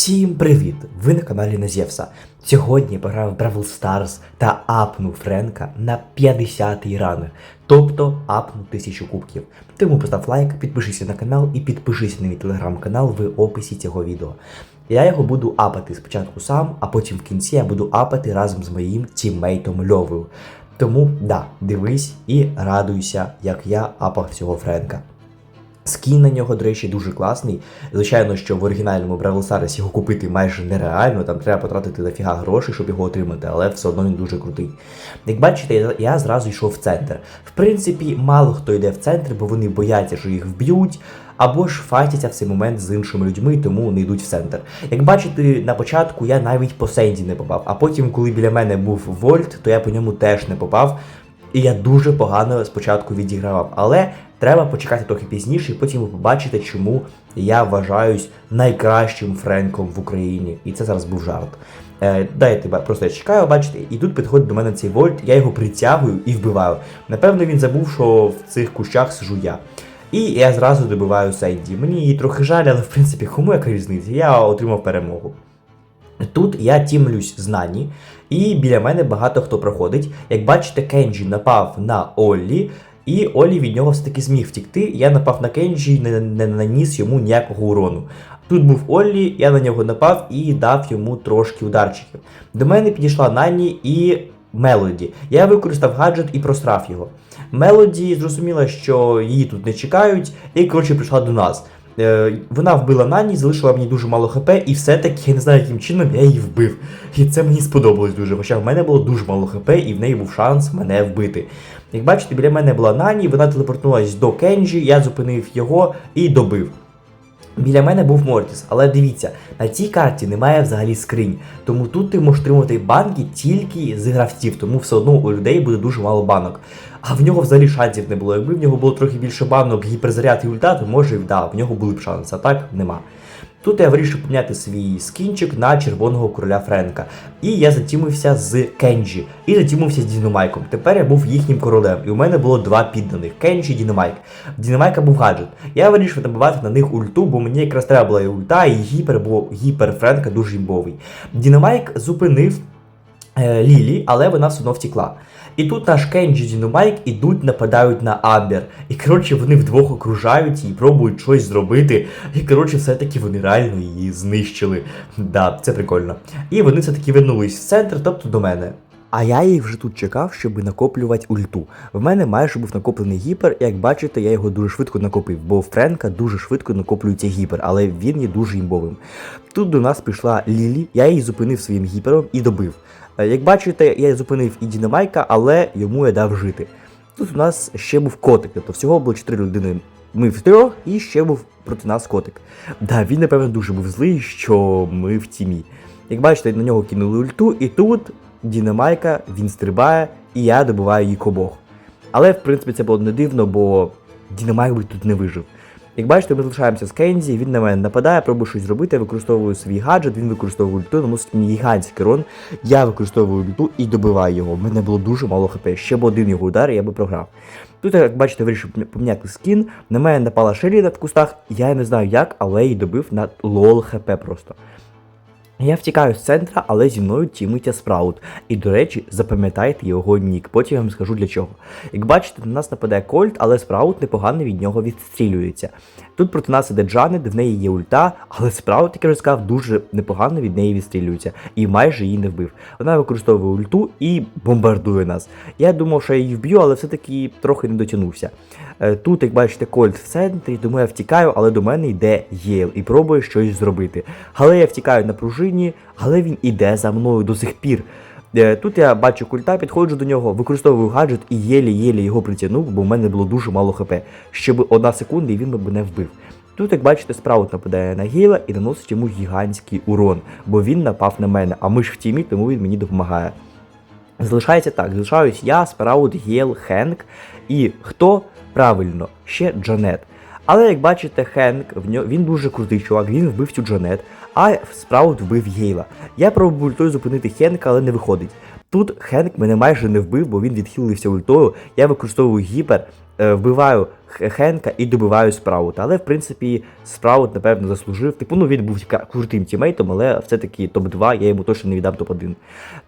Всім привіт! Ви на каналі Назєвса. Сьогодні пограв Бравл Старс та апнув Френка на 50-й ранг, тобто апнув 1000 кубків. Тому постав лайк, підпишися на канал і підпишись на мій телеграм-канал в описі цього відео. Я його буду апати спочатку сам, а потім в кінці я буду апати разом з моїм тіммейтом Льовою. Тому да, дивись і радуйся, як я апав цього Френка. Скін на нього, до речі, дуже класний. Звичайно, що в оригінальному Бравл Stars його купити майже нереально, там треба потратити дофіга грошей, щоб його отримати, але все одно він дуже крутий. Як бачите, я- зразу йшов в центр. В принципі, мало хто йде в центр, бо вони бояться, що їх вб'ють, або ж файтяться в цей момент з іншими людьми, тому не йдуть в центр. Як бачите, на початку я навіть по Сенді не попав, а потім, коли біля мене був Вольт, то я по ньому теж не попав. І я дуже погано спочатку відігравав. Але треба почекати трохи пізніше, і потім ви побачите, чому я вважаюсь найкращим Френком в Україні. І це зараз був жарт. Е, дайте просто я чекаю, бачите, і тут підходить до мене цей вольт, я його притягую і вбиваю. Напевно, він забув, що в цих кущах сижу я. І я зразу добиваю Сенді. Мені її трохи жаль, але в принципі, кому яка різниця? Я отримав перемогу. Тут я тімлюсь з Нані, і біля мене багато хто проходить. Як бачите, Кенджі напав на Оллі, і Оллі від нього все-таки зміг втікти. Я напав на Кенджі і не, не наніс йому ніякого урону. Тут був Оллі, я на нього напав і дав йому трошки ударчиків. До мене підійшла Нані і Мелоді. Я використав гаджет і просрав його. Мелоді зрозуміла, що її тут не чекають, і коротше прийшла до нас. Е, вона вбила Нані, залишила мені дуже мало хп, і все-таки я не знаю, яким чином я її вбив. І це мені сподобалось дуже. Хоча в мене було дуже мало хп, і в неї був шанс мене вбити. Як бачите, біля мене була Нані, вона телепортнулась до Кенджі, я зупинив його і добив. Біля мене був Мортіс, але дивіться, на цій карті немає взагалі скринь, тому тут ти можеш отримати банки тільки з гравців, тому все одно у людей буде дуже мало банок. А в нього взагалі шансів не було. Якби в нього було трохи більше банок, гіперзаряд і ульта, то може і да, в нього були б шанси, а так нема. Тут я вирішив поміняти свій скінчик на червоного короля Френка. І я затімився з Кенджі і затімився з Діномайком. Тепер я був їхнім королем, і у мене було два підданих Кенджі і Діномайк. В Діномайка був гаджет. Я вирішив набивати на них ульту, бо мені якраз треба була і ульта, і гіпер, бо гіпер Френка дуже імбовий. Діномайк зупинив е, Лілі, але вона все одно втекла. І тут наш Кенджі Діномайк ідуть, нападають на Амбер. І коротше вони вдвох окружають її, пробують щось зробити. І коротше, все-таки вони реально її знищили. Да, це прикольно. І вони все-таки вернулись в центр, тобто до мене. А я їх вже тут чекав, щоб накоплювати ульту. В мене майже був накоплений гіпер, і як бачите, я його дуже швидко накопив, бо в Френка дуже швидко накоплюється гіпер, але він є дуже імбовим. Тут до нас пішла Лілі, я її зупинив своїм гіпером і добив. Е, Як бачите, я зупинив і Дінамайка, але йому я дав жити. Тут у нас ще був котик, тобто всього було 4 людини. Ми втрьох, і ще був проти нас котик. Да, він, напевно, дуже був злий, що ми в тімі. Як бачите, на нього кинули ульту, і тут Дінамайка, він стрибає, і я добиваю їх обох. Але, в принципі, це було не дивно, бо Дінамайк би тут не вижив. Як бачите, ми залишаємося з Кензі, він на мене нападає, пробує щось зробити, я використовую свій гаджет, він використовує ульту, наносить мені гігантський рон. Я використовую ульту і добиваю його. У мене було дуже мало хп. Ще б один його удар, і я би програв. Тут, як бачите, вирішив поміняти скін. На мене напала Шелі в кустах, я не знаю як, але її добив на лол хп просто. Я втікаю з центра, але зі мною тімиться Спраут. І, до речі, запам'ятайте його нік, потім я вам скажу для чого. Як бачите, на нас нападає Кольт, але Спраут непогано від нього відстрілюється. Тут проти нас іде Джанет, в неї є ульта, але Спраут, як я вже сказав, дуже непогано від неї відстрілюється і майже її не вбив. Вона використовує ульту і бомбардує нас. Я думав, що я її вб'ю, але все-таки трохи не дотягнувся. Е, Тут, як бачите, Кольт в центрі, тому я втікаю, але до мене йде Єл і пробує щось зробити. Але я втікаю на пружині, але він іде за мною до сих пір. Е, Тут я бачу культа, підходжу до нього, використовую гаджет і єлі-єлі його притягнув, бо в мене було дуже мало хп. Ще б одна секунда і він би мене вбив. Тут, як бачите, спраут нападає на Гейла і наносить йому гігантський урон, бо він напав на мене, а ми ж в тімі, тому він мені допомагає. Залишається так, залишаюсь я, Спраут, Гєл, Хенк і хто? Правильно, ще Джанет. Але як бачите, Хенк, він дуже крутий чувак, він вбив цю Джанет, а Спраут вбив Гейла. Я пробую ультою зупинити Хенка, але не виходить. Тут Хенк мене майже не вбив, бо він відхилився ультою. Я використовую гіпер, е, вбиваю Хенка і добиваю Спраута. Але в принципі Спраут, напевно, заслужив. Типу, ну він був крутим тімейтом, але все-таки топ-2, я йому точно не віддам топ-1.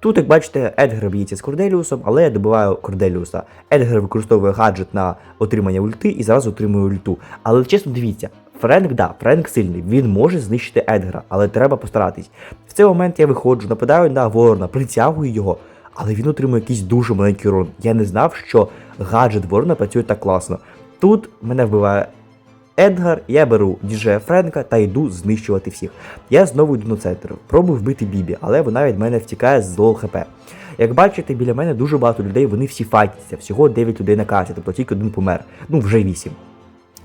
Тут, як бачите, Едгар б'ється з Корделіусом, але я добиваю Корделіуса. Едгар використовує гаджет на отримання ульти і зразу отримує ульту. Але чесно, дивіться. Френк, да, Френк сильний, він може знищити Едгара, але треба постаратись. В цей момент я виходжу, нападаю на Ворона, притягую його, але він отримує якийсь дуже маленький урон. Я не знав, що гаджет Ворона працює так класно. Тут мене вбиває Едгар, я беру діджея Френка та йду знищувати всіх. Я знову йду на центр, пробую вбити Бібі, але вона від мене втікає з лол хп. Як бачите, біля мене дуже багато людей, вони всі файтяться, всього 9 людей на карті, тобто тільки один помер. Ну, вже 8.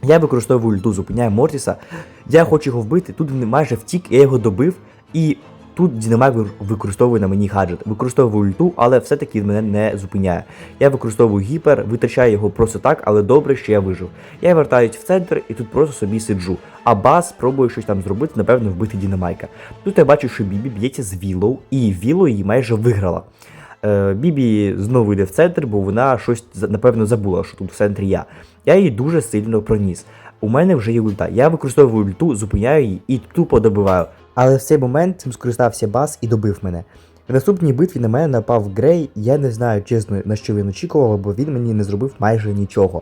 Я використовую ульту, зупиняю Мортіса. Я хочу його вбити. Тут він майже втік, я його добив. І тут Дінамайк використовує на мені гаджет. Використовую ульту, але все-таки мене не зупиняє. Я використовую гіпер, витрачаю його просто так, але добре, що я вижив. Я вертаюсь в центр і тут просто собі сиджу. А бас пробує щось там зробити, напевно, вбити Дінамайка. Тут я бачу, що Бібі б'ється з Вілоу, і Вілоу її майже виграла. Е, Бібі знову йде в центр, бо вона щось напевно забула, що тут в центрі я. Я її дуже сильно проніс. У мене вже є ульта. Я використовую ульту, зупиняю її і тупо добиваю. Але в цей момент цим скористався бас і добив мене. В наступній битві на мене напав Грей, я не знаю чесно на що він очікував, бо він мені не зробив майже нічого.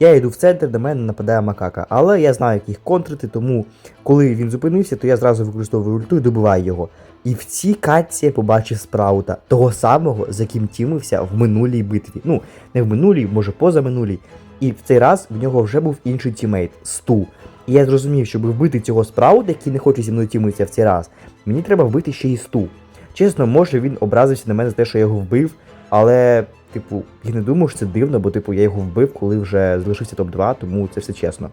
Я йду в центр, до мене нападає макака, але я знаю, як їх контрити, тому коли він зупинився, то я зразу використовую ульту і добиваю його. І в цій катці я побачив спраута, того самого, за ким тімився в минулій битві. Ну, не в минулій, може позаминулій. І в цей раз в нього вже був інший тімейт Сту. І я зрозумів, щоб вбити цього спраута, який не хоче зі мною тімитися в цей раз, мені треба вбити ще і Сту. Чесно, може він образився на мене за те, що я його вбив, але, типу, я не думав, що це дивно, бо типу я його вбив, коли вже залишився топ-2, тому це все чесно.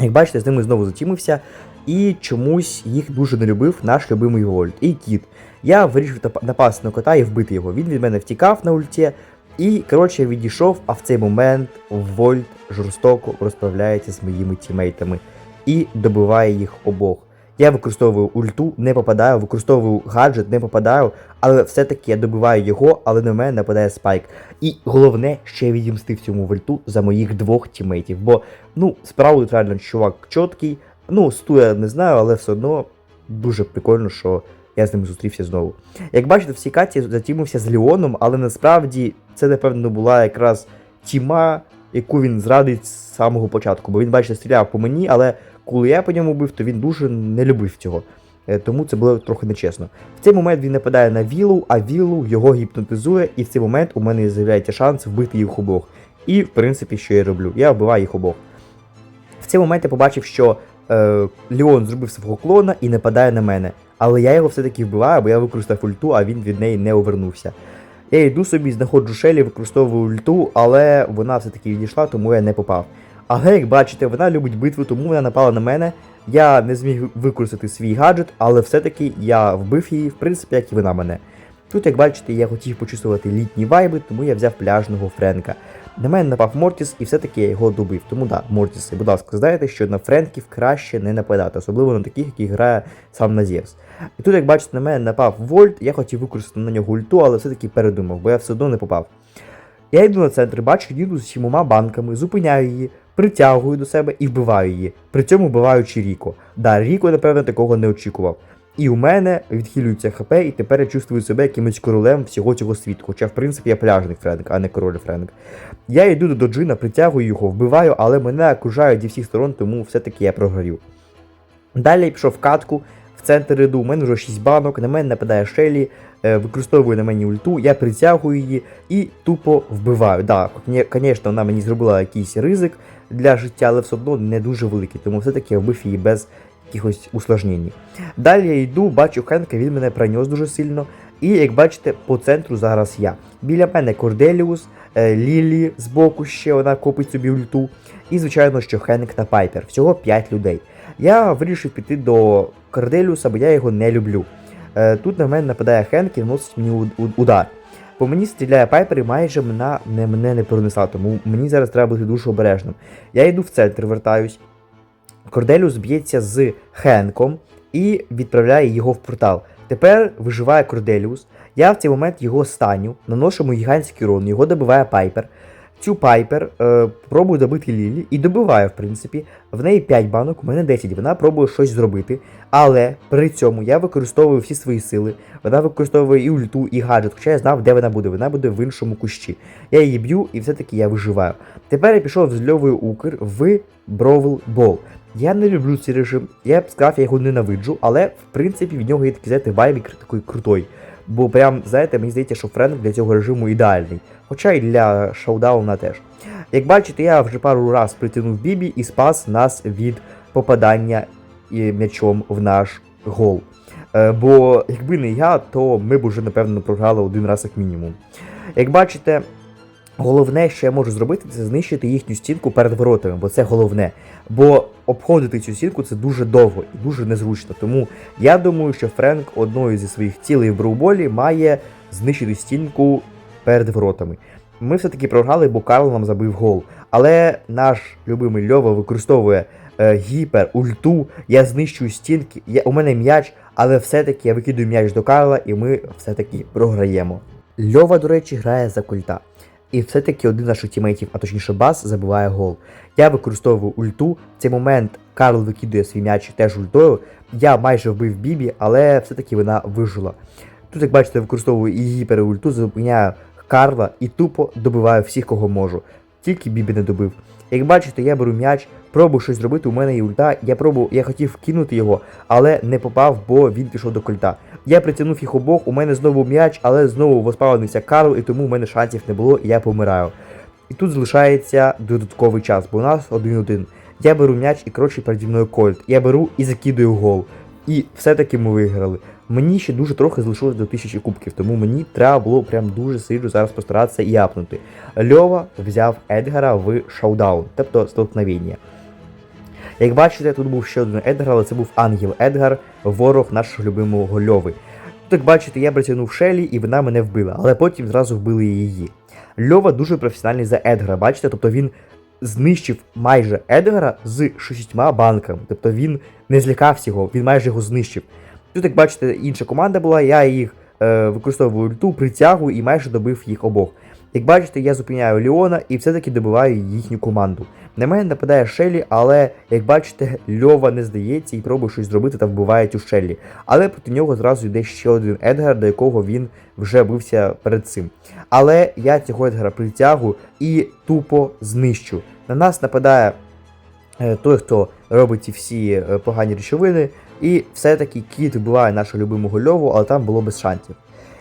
Як бачите, з ними знову затімився, і чомусь їх дуже не любив наш любимий Вольт і кіт. Я вирішив напасти на кота і вбити його. Він від мене втікав на ульті, і, коротше, відійшов, а в цей момент Вольт жорстоко розправляється з моїми тімейтами і добиває їх обох. Я використовую ульту, не попадаю, використовую гаджет, не попадаю, але все-таки я добиваю його, але на мене нападає спайк. І головне, що я відімстив цьому вольту за моїх двох тімейтів. Бо, ну, справді реально чувак чіткий. Ну, сту я не знаю, але все одно дуже прикольно, що я з ним зустрівся знову. Як бачите, в цій каті затімився з Леоном, але насправді це, напевно, була якраз тіма, яку він зрадить з самого початку. Бо він, бачите, стріляв по мені, але коли я по ньому бив, то він дуже не любив цього. Е, Тому це було трохи нечесно. В цей момент він нападає на Вілу, а Вілу його гіпнотизує, і в цей момент у мене з'являється шанс вбити їх обох. І, в принципі, що я роблю? Я вбиваю їх обох. В цей момент я побачив, що е, Леон зробив свого клона і нападає на мене. Але я його все-таки вбиваю, бо я використав ульту, а він від неї не увернувся. Я йду собі, знаходжу Шелі, використовую ульту, але вона все-таки відійшла, тому я не попав. Але як бачите, вона любить битву, тому вона напала на мене. Я не зміг використати свій гаджет, але все-таки я вбив її, в принципі, як і вона мене. Тут, як бачите, я хотів почувствувати літні вайби, тому я взяв пляжного Френка. На мене напав Мортіс, і все-таки я його добив. Тому да, Мортіси, будь ласка, знаєте, що на Френків краще не нападати, особливо на таких, які грає сам Назєвс. І тут, як бачите, на мене напав Вольт, я хотів використати на нього ульту, але все-таки передумав, бо я все одно не попав. Я йду на центр, бачу діду з сімома банками, зупиняю її, притягую до себе і вбиваю її. При цьому вбиваючи Ріко. Да, Ріко, напевно, такого не очікував. І у мене відхилюється ХП, і тепер я чувствую себе якимось королем всього цього світу. Хоча, в принципі, я пляжний Френк, а не король Френк. Я йду до Джина, притягую його, вбиваю, але мене окружають зі всіх сторон, тому все-таки я прогорів. Далі пішов в катку, центр іду, у мене вже 6 банок, на мене нападає Шелі, е, використовує на мені ульту, я притягую її і тупо вбиваю. Да, звісно, вона мені зробила якийсь ризик для життя, але все одно не дуже великий, тому все-таки я вбив її без якихось усложнень. Далі я йду, бачу Хенка, він мене пронес дуже сильно. І як бачите, по центру зараз я. Біля мене Корделіус, е, Лілі збоку ще вона копить собі ульту. І, звичайно, що Хенк та Пайпер. Всього 5 людей. Я вирішив піти до Корделіуса, бо я його не люблю. Е, Тут на мене нападає Хенк і наносить мені удар. По мені стріляє Пайпер і майже мене не, мене не пронесла, тому мені зараз треба бути дуже обережним. Я йду в центр, вертаюсь. Корделіус б'ється з Хенком і відправляє його в портал. Тепер виживає Корделіус. Я в цей момент його станю, наношу йому гігантський урон, його добиває Пайпер. Цю Пайпер е, пробую добити Лілі і добиває, в принципі. В неї 5 банок, у мене 10. Вона пробує щось зробити. Але при цьому я використовую всі свої сили. Вона використовує і ульту, і гаджет, хоча я знав, де вона буде. Вона буде в іншому кущі. Я її б'ю, і все-таки я виживаю. Тепер я пішов з Льовою Укр в Бровл Бол. Я не люблю цей режим, я б сказав, я його ненавиджу, але в принципі від нього є такий, знаєте, вайбік такий крутой. Бо прям, знаєте, мені здається, що Френк для цього режиму ідеальний. Хоча і для шоудауна теж. Як бачите, я вже пару раз притягнув Бібі і спас нас від попадання м'ячом в наш гол. Е, бо якби не я, то ми б уже, напевно, програли один раз як мінімум. Як бачите, головне, що я можу зробити, це знищити їхню стінку перед воротами, бо це головне. Бо обходити цю стінку це дуже довго і дуже незручно. Тому я думаю, що Френк одною зі своїх цілей в броуболі має знищити стінку перед воротами. Ми все-таки програли, бо Карл нам забив гол. Але наш любимий Льова використовує е, гіпер, ульту, я знищую стінки, я, у мене м'яч, але все-таки я викидаю м'яч до Карла і ми все-таки програємо. Льова, до речі, грає за культа. І все-таки один з наших тімейтів, а точніше Бас, забиває гол. Я використовую ульту. В цей момент Карл викидує свій м'яч теж ультою. Я майже вбив Бібі, але все-таки вона вижила. Тут, як бачите, використовую і гіперульту, зупиняю Карла і тупо добиваю всіх, кого можу. Тільки Бібі не добив. Як бачите, я беру м'яч, пробую щось зробити, у мене є ульта, я пробую, я хотів кинути його, але не попав, бо він пішов до кольта. Я притягнув їх обох, у мене знову м'яч, але знову воспаленився Карл, і тому у мене шансів не було, і я помираю. І тут залишається додатковий час, бо у нас 1-1. Я беру м'яч і коротше переді мною кольт. Я беру і закидаю гол. І все-таки ми виграли. Мені ще дуже трохи залишилось до 1000 кубків, тому мені треба було прям дуже сильно зараз постаратися і апнути. Льова взяв Едгара в шоудаун, тобто столкновення. Як бачите, тут був ще один Едгар, але це був Ангел Едгар, ворог нашого любимого Льови. Тут, як бачите, я притягнув Шелі і вона мене вбила, але потім зразу вбили її. Льова дуже професіональний за Едгара, бачите, тобто він знищив майже Едгара з шістьма банками. Тобто він не злякався його, він майже його знищив. Тут, як бачите, інша команда була, я їх е, використовую ульту, притягую і майже добив їх обох. Як бачите, я зупиняю Леона і все-таки добиваю їхню команду. На мене нападає Шелі, але як бачите, Льова не здається і пробує щось зробити та вбиває цю Шелі. Але проти нього зразу йде ще один Едгар, до якого він вже бився перед цим. Але я цього Едгара притягую і тупо знищу. На нас нападає е, той, хто робить ці всі е, погані речовини, і все-таки кіт вбиває нашого любимого Льову, але там було без шансів.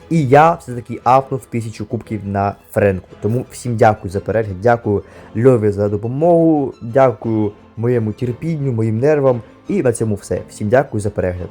І я все-таки апнув тисячу кубків на Френку. Тому всім дякую за перегляд, дякую Льові за допомогу, дякую моєму терпінню, моїм нервам. І на цьому все. Всім дякую за перегляд.